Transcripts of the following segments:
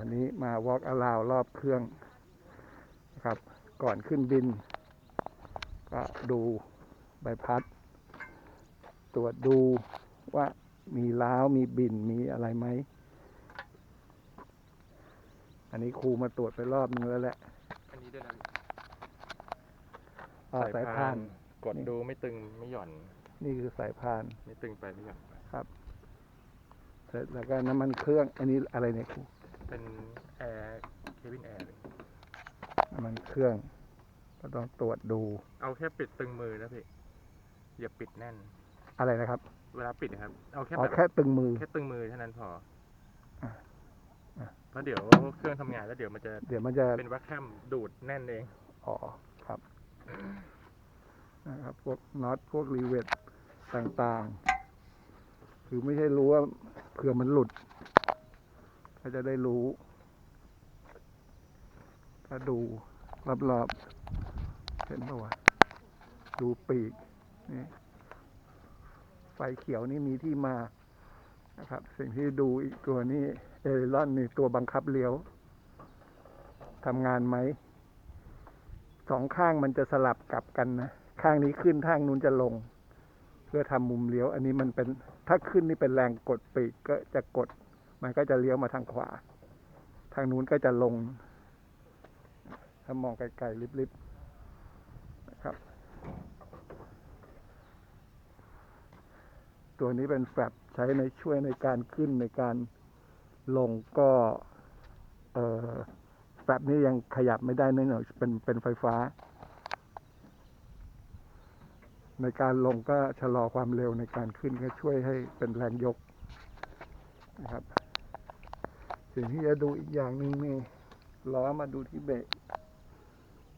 วันนี้มา walk around รอบเครื่องนะครับ ก่อนขึ้นบิน ก็ดูใบพัด ตรวจดูว่ามีล้าวมีบินมีอะไรไหม อันนี้ครูมาตรวจไปรอบนึงแล้วแหละอันนี้ด้วยนะอ่าสายพาน กดดูไม่ตึงไม่หย่อน นี่คือสายพาน ไม่ตึงไปไม่หย่อนไปเสร็จแล้วก็น้ำมันเครื่อง อันนี้อะไรเนี่ยครู เป็นแอร์เคบินแอร์เลยน้ำมันเครื่อง ก็ต้องตรวจดูเอาแค่ปิดตึงมือนะพี่อย่าปิดแน่น อะไรนะครับเวลาปิดนะครับ เอาแค่อ๋อแบบแค่ตึงมือ แค่ตึงมือเท่านั้นพออะอะเพราะเดี๋ยวเครื่องทำงานแล้วเดี๋ยวมันจะเดี๋ยวมันจะ เป็นวัคคัมดูดแน่นเอง อ๋อครับนะครับ พวกน็อตพวกรีเวทต่างๆ คือไม่ใช่รู้ว่าเผื่อมันหลุด ก็จะได้รู้ก็ดูรอบๆเห็นปะวะดูปีกนี่ไฟเขียวนี่มีที่มานะครับ สิ่งที่ดูอีกตัวนี้เอริลอนนี่ตัวบังคับเลี้ยวทำงานไหมสองข้างมันจะสลับกลับกันนะ ข้างนี้ขึ้นข้างนู้นจะลง เพื่อทำมุมเลี้ยว อันนี้มันเป็นถ้าขึ้นนี่เป็นแรงกดปีกก็จะกด มันก็จะเลี้ยวมาทางขวา ทางนู้นก็จะลง ถ้ามองไกลๆลิบๆนะครับ ตัวนี้เป็นแฟลปใช้ในช่วยในการขึ้นในการลงก็เอ่อแบบนี้ยังขยับไม่ได้เนื่องจากเป็นเป็นไฟฟ้า ในการลงก็ชะลอความเร็วในการขึ้นก็ช่วยให้เป็นแรงยกนะครับ สิ่งที่จะดูอีกอย่างหนึ่งนี่ล้อมาดูที่เบรก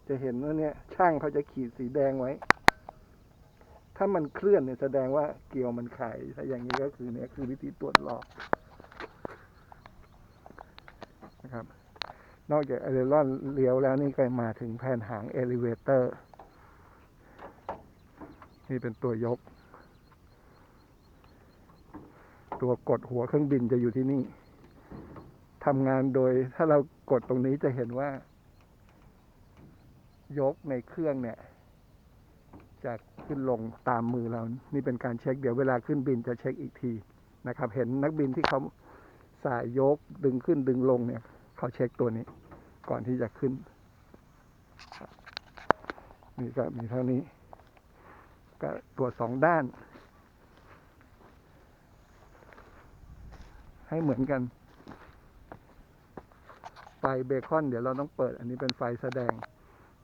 จะเห็นว่าเนี่ย ช่างเขาจะขีดสีแดงไว้ ถ้ามันเคลื่อนเนี่ยแสดงว่าเกลียวมันไขถ้าอย่างนี้ก็คือเนี่ยคือวิธีตรวจรอนะครับ นอกจากเอเลรอนเลี้ยวแล้วนี่ก็มาถึงแผ่นหางเอลิเวเตอร์ นี่เป็นตัวยก ตัวกดหัวเครื่องบินจะอยู่ที่นี่ ทำงานโดย ถ้าเรากดตรงนี้จะเห็นว่า ยกในเครื่องเนี่ยจะขึ้นลงตามมือเรา นี่เป็นการเช็ค เดี๋ยวเวลาขึ้นบินจะเช็คอีกทีนะครับ เห็นนักบินที่เขาสายยกดึงขึ้นดึงลงเนี่ยเขาเช็คตัวนี้ ก่อนที่จะขึ้น นี่ก็มีเท่านี้ ก็ตรวจสองด้าน ให้เหมือนกัน ไฟเบคอน เดี๋ยวเราต้องเปิด อันนี้เป็นไฟแสดง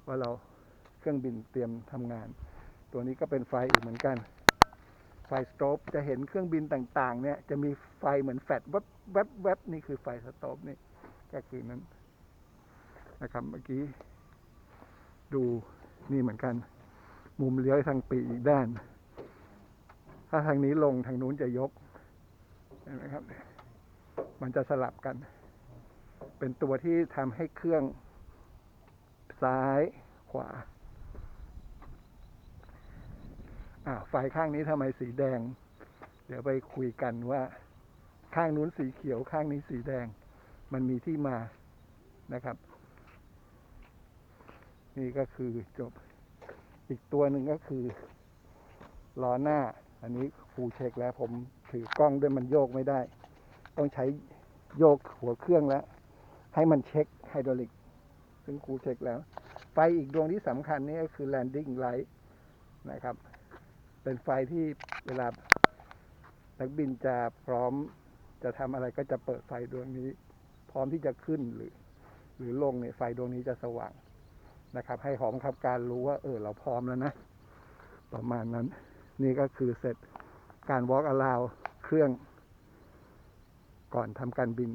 ว่าเราเครื่องบินเตรียมทำงาน ตัวนี้ก็เป็นไฟอีกเหมือนกัน ไฟสโตปจะเห็นเครื่องบินต่างๆ เนี่ยจะมีไฟเหมือนแฟลชแวบแวบแวบนี่คือไฟสโตปนี่ก็คือนั้นนะครับเมื่อกี้ ดูนี่เหมือนกัน มุมเลี้ยวทางปีอีกด้าน ถ้าทางนี้ลงทางนู้นจะยกเห็นไหมครับ มันจะสลับกัน เป็นตัวที่ทำให้เครื่องซ้ายขวาอ่าไฟข้างนี้ทำไมสีแดง เดี๋ยวไปคุยกันว่า ข้างนู้นสีเขียวข้างนี้สีแดง มันมีที่มานะครับ นี่ก็คือจบอีกตัวหนึ่งก็คือล้อหน้า อันนี้ครูเช็คแล้วผมถือกล้องด้วยมันโยกไม่ได้ ต้องใช้โยกหัวเครื่องแล้ว ให้มันเช็คไฮดรอลิก ซึ่งครูเช็คแล้ว ไฟอีกดวงที่สำคัญนี่ก็คือ landing light นะครับ เป็นไฟที่เวลานักบินจะพร้อมจะทำอะไรก็จะเปิดไฟดวงนี้ พร้อมที่จะขึ้นหรือ หรือลงเนี่ยไฟดวงนี้จะสว่างนะครับ ให้หอมขับการรู้ว่า เออ เราพร้อมแล้วนะ ประมาณนั้น นี่ก็คือเสร็จการ walk around เครื่องก่อนทำการบิน